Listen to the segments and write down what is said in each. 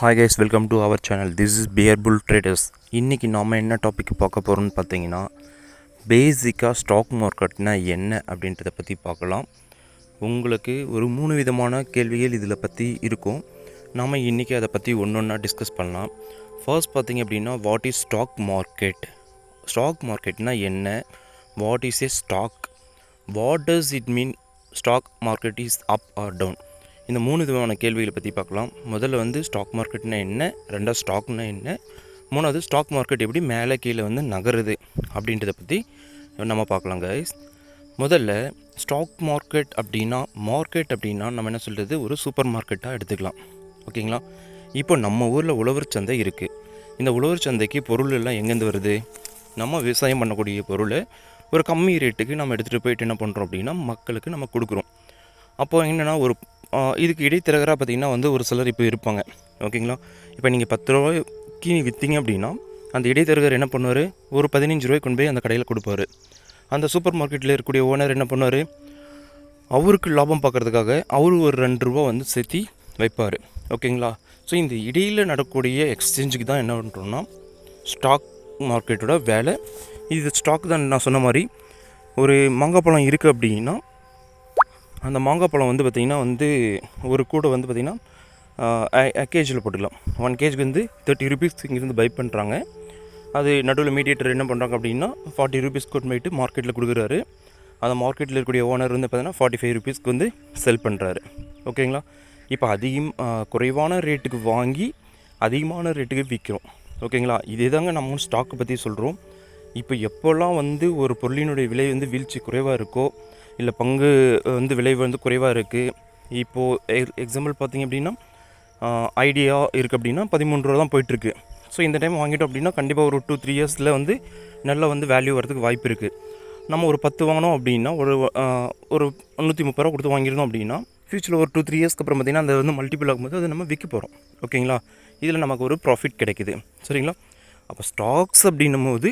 Hi guys welcome to our channel this is fearful traders இன்றைக்கி நாம் என்ன topic பார்க்க போகிறோம்னு பார்த்தீங்கன்னா பேசிக்காக ஸ்டாக் மார்க்கெட்னா என்ன அப்படின்றத பற்றி பார்க்கலாம். உங்களுக்கு ஒரு மூணு விதமான கேள்விகள் இதில் பற்றி இருக்கும். நாம் இன்றைக்கி அதை பற்றி ஒன்று ஒன்றா டிஸ்கஸ் பண்ணலாம். ஃபர்ஸ்ட் பார்த்தீங்க அப்படின்னா what is stock market stock மார்க்கெட்னா என்ன? What is a stock what does it mean stock market is up or down இந்த மூணு விதமான கேள்விகளை பற்றி பார்க்கலாம். முதல்ல வந்து ஸ்டாக் மார்க்கெட்னா என்ன? ரெண்டாவது ஸ்டாக்னா என்ன? மூணாவது ஸ்டாக் மார்க்கெட் எப்படி மேலே கீழே வந்து நகருது? அப்படின்றத பற்றி நம்ம பார்க்கலாம் கைஸ் முதல்ல ஸ்டாக் மார்க்கெட் அப்படின்னா மார்க்கெட் அப்படின்னா நம்ம என்ன சொல்கிறது ஒரு சூப்பர் மார்க்கெட்டாக எடுத்துக்கலாம். ஓகேங்களா இப்போ நம்ம ஊரில் உழவர் சந்தை இருக்குது இந்த உழவர் சந்தைக்கு பொருள் எல்லாம் எங்கேருந்து வருது? நம்ம விவசாயம் பண்ணக்கூடிய பொருளை ஒரு கம்மி ரேட்டுக்கு நம்ம எடுத்துகிட்டு போயிட்டு என்ன பண்ணுறோம் அப்படின்னா மக்களுக்கு நம்ம கொடுக்குறோம். அப்போ என்னென்னா ஒரு இதுக்கு இடைத்தரகராக பார்த்தீங்கன்னா வந்து ஒரு சிலர் இப்போ இருப்பாங்க. ஓகேங்களா? இப்போ நீங்கள் பத்து ரூபாய்க்கு விற்றீங்க அப்படின்னா அந்த இடைத்தரகர் என்ன பண்ணுவார்? ஒரு பதினஞ்சு ரூபாய் கொண்டு போய் அந்த கடையில் கொடுப்பாரு. அந்த சூப்பர் மார்க்கெட்டில் இருக்கக்கூடிய ஓனர் என்ன பண்ணுவார்? அவருக்கு லாபம் பார்க்கறதுக்காக அவர் ஒரு ரெண்டு ரூபா வந்து சேர்த்தி வைப்பார். ஓகேங்களா? ஸோ இந்த இடையில் நடக்கக்கூடிய எக்ஸ்சேஞ்சுக்கு தான் என்ன பண்ணுறோம்னா ஸ்டாக் மார்க்கெட்டோட வேலை. இது ஸ்டாக் தான் நான் சொன்ன மாதிரி ஒரு மாங்காய் பழம் இருக்குது அப்படின்னா அந்த மாங்காய் பழம் வந்து பார்த்திங்கன்னா வந்து ஒரு கூடை வந்து பார்த்திங்கன்னா கேஜியில் போட்டுக்கலாம். ஒன் கேஜிக்கு வந்து தேர்ட்டி ருபீஸ் இங்கேருந்து பை பண்ணுறாங்க அது நடுவில் மீடியேட்டர் என்ன பண்ணுறாங்க அப்படின்னா ஃபார்ட்டி ருபீஸ் கொண்டு போயிட்டு மார்க்கெட்டில் கொடுக்குறாரு. அந்த மார்க்கெட்டில் இருக்கக்கூடிய ஓனர் வந்து பார்த்தீங்கன்னா ஃபார்ட்டி ஃபைவ் ருபீஸ்க்கு வந்து செல் பண்ணுறாரு ஓகேங்களா? இப்போ அதிகம் குறைவான ரேட்டுக்கு வாங்கி அதிகமான ரேட்டுக்கு விற்கிறோம் ஓகேங்களா? இதே தாங்க நம்ம ஸ்டாக்கை பற்றி சொல்கிறோம் இப்போ எப்போல்லாம் வந்து ஒரு பொருளினுடைய விலை வந்து வீழ்ச்சி குறைவாக இருக்கோ இல்லை பங்கு வந்து விலை வந்து குறைவாக இருக்குது இப்போது எக்ஸாம்பிள் பார்த்தீங்க அப்படின்னா ஐடியா இருக்குது அப்படின்னா பதிமூன்று ரூபா தான் போயிட்டுருக்கு. ஸோ இந்த டைம் வாங்கிட்டோம் அப்படின்னா கண்டிப்பாக ஒரு டூ த்ரீ இயர்ஸில் வந்து நல்லா வந்து வேல்யூ வரதுக்கு வாய்ப்பு இருக்குது நம்ம ஒரு பத்து வாங்கினோம் அப்படின்னா ஒரு ஒரு நூற்றி முப்பது ரூபா கொடுத்து வாங்கியிருந்தோம் அப்படின்னா ஃப்யூச்சரில் ஒரு டூ த்ரீ இயர்ஸ்க்கு அப்புறம் பார்த்திங்கன்னா அந்த வந்து மல்டிபிள் ஆகும்போது அது நம்ம விற்க போகிறோம் ஓகேங்களா இதில் நமக்கு ஒரு ப்ராஃபிட் கிடைக்குது. சரிங்களா? அப்போ ஸ்டாக்ஸ் அப்படின்னும் போது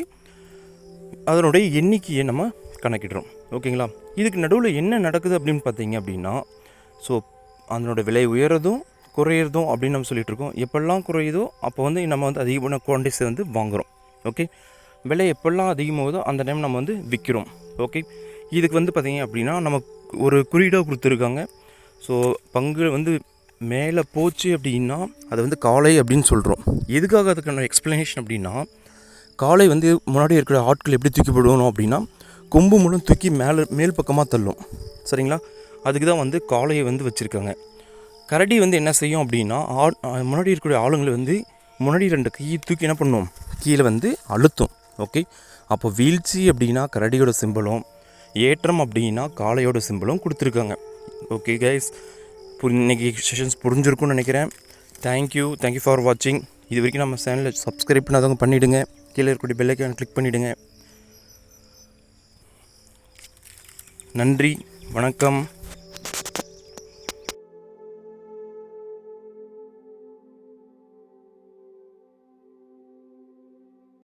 அதனுடைய எண்ணிக்கையை நம்ம கணக்கிடுறோம். ஓகேங்களா? இதுக்கு நடுவில் என்ன நடக்குது அப்படின்னு பார்த்தீங்க அப்படின்னா ஸோ அதனோட விலை உயரதும் குறையிறதும் அப்படின்னு நம்ம சொல்லிகிட்டு இருக்கோம் எப்பெல்லாம் குறையுதோ அப்போ வந்து நம்ம வந்து அதிகமான குவான்டிஸை வந்து வாங்குகிறோம் ஓகே? விலை எப்பெல்லாம் அதிகமாகுதோ அந்த டைம் நம்ம வந்து விற்கிறோம் ஓகே? இதுக்கு வந்து பார்த்திங்க அப்படின்னா நம்ம ஒரு குறியீடாக கொடுத்துருக்காங்க. ஸோ பங்கு வந்து மேலே போச்சு அப்படின்னா அதை வந்து காலை அப்படின்னு சொல்கிறோம் எதுக்காக அதுக்கான எக்ஸ்ப்ளனேஷன் அப்படின்னா காலை வந்து முன்னாடி இருக்கிற ஆட்கள் எப்படி தூக்கி போடணும் அப்படின்னா கொம்பு மூலம் தூக்கி மேலே மேல் பக்கமாக தள்ளும். சரிங்களா? அதுக்கு தான் வந்து காளையை வந்து வச்சுருக்காங்க. கரடி வந்து என்ன செய்யும் அப்படின்னா ஆ- முன்னாடி இருக்கக்கூடிய ஆளுங்களை வந்து முன்னாடி ரெண்டு கையை தூக்கி என்ன பண்ணும்? கீழே வந்து அழுத்தும். ஓகே? அப்போ வீழ்ச்சி அப்படின்னா கரடியோட சிம்பலும் ஏற்றம் அப்படின்னா காளையோட சிம்பலும் கொடுத்துருக்காங்க. ஓகே கைஸ் இன்னைக்கு செஷன்ஸ் புரிஞ்சிருக்கும்னு நினைக்கிறேன். தேங்க்யூ தேங்க்யூ ஃபார் வாட்சிங் இது வரைக்கும் நம்ம சேனலில் சப்ஸ்கிரைப் பண்ணாதவங்க பண்ணிவிடுங்க கீழே இருக்கக்கூடிய பெல்லைக்கான கிளிக் பண்ணிவிடுங்க நன்றி வணக்கம்.